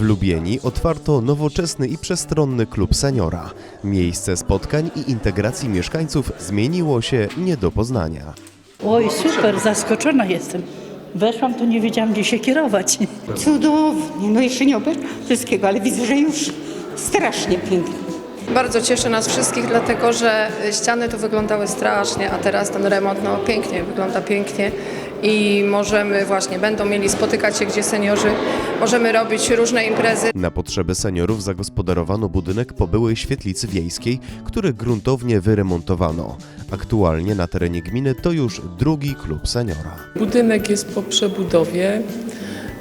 W Lubieni otwarto nowoczesny i przestronny klub seniora. Miejsce spotkań i integracji mieszkańców zmieniło się nie do poznania. Oj, super, zaskoczona jestem. Weszłam, to nie wiedziałam, gdzie się kierować. Cudownie. No jeszcze nie obejrzałam wszystkiego, ale widzę, że już strasznie pięknie. Bardzo cieszy nas wszystkich, dlatego że ściany tu wyglądały strasznie, a teraz ten remont no, pięknie, wygląda pięknie i możemy właśnie, będą mieli spotykać się, gdzie seniorzy, możemy robić różne imprezy. Na potrzeby seniorów zagospodarowano budynek po byłej świetlicy wiejskiej, który gruntownie wyremontowano. Aktualnie na terenie gminy to już drugi klub seniora. Budynek jest po przebudowie.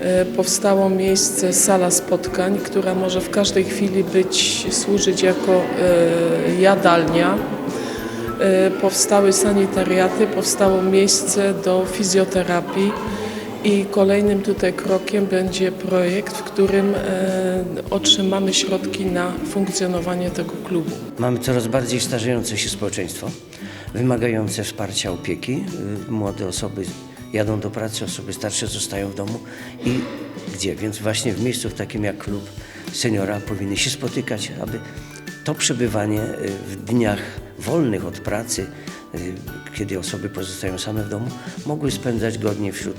E, Powstało miejsce, sala spotkań, która może w każdej chwili być, służyć jako e, jadalnia. E, Powstały sanitariaty, powstało miejsce do fizjoterapii i kolejnym tutaj krokiem będzie projekt, w którym e, otrzymamy środki na funkcjonowanie tego klubu. Mamy coraz bardziej starzejące się społeczeństwo, wymagające wsparcia opieki. Y, Młode osoby jadą do pracy, osoby starsze zostają w domu i gdzie? Więc właśnie w miejscu takim jak klub seniora powinny się spotykać, aby to przebywanie w dniach wolnych od pracy, y, kiedy osoby pozostają same w domu, mogły spędzać godnie wśród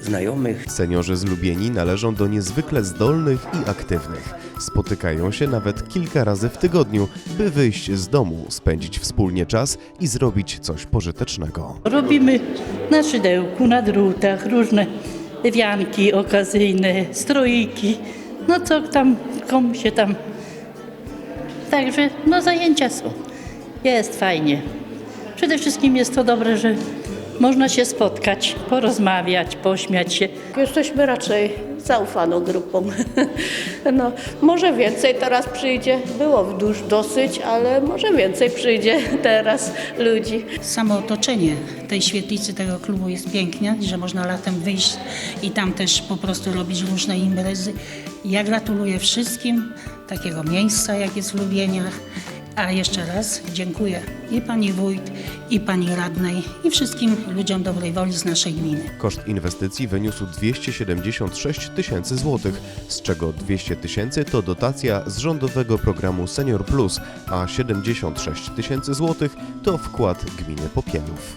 znajomych, Seniorzy z Lubieni należą do niezwykle zdolnych i aktywnych. Spotykają się nawet kilka razy w tygodniu, by wyjść z domu, spędzić wspólnie czas i zrobić coś pożytecznego. Robimy na szydełku, na drutach, różne wianki okazyjne, stroiki. No co tam, komu się tam... Także, no zajęcia są. Jest fajnie. Przede wszystkim jest to dobre, że można się spotkać, porozmawiać, pośmiać się. Jesteśmy raczej zaufaną grupą. No, może więcej teraz przyjdzie. Było w dusz dosyć, ale może więcej przyjdzie teraz ludzi. Samo otoczenie tej świetlicy, tego klubu jest piękne, że można latem wyjść i tam też po prostu robić różne imprezy. Ja gratuluję wszystkim takiego miejsca, jak jest w Lubieniach. A jeszcze raz dziękuję i pani wójt, i pani radnej, i wszystkim ludziom dobrej woli z naszej gminy. Koszt inwestycji wyniósł 276 tysięcy złotych, z czego 200 tysięcy to dotacja z rządowego programu Senior Plus, a 76 tysięcy złotych to wkład gminy Popielów.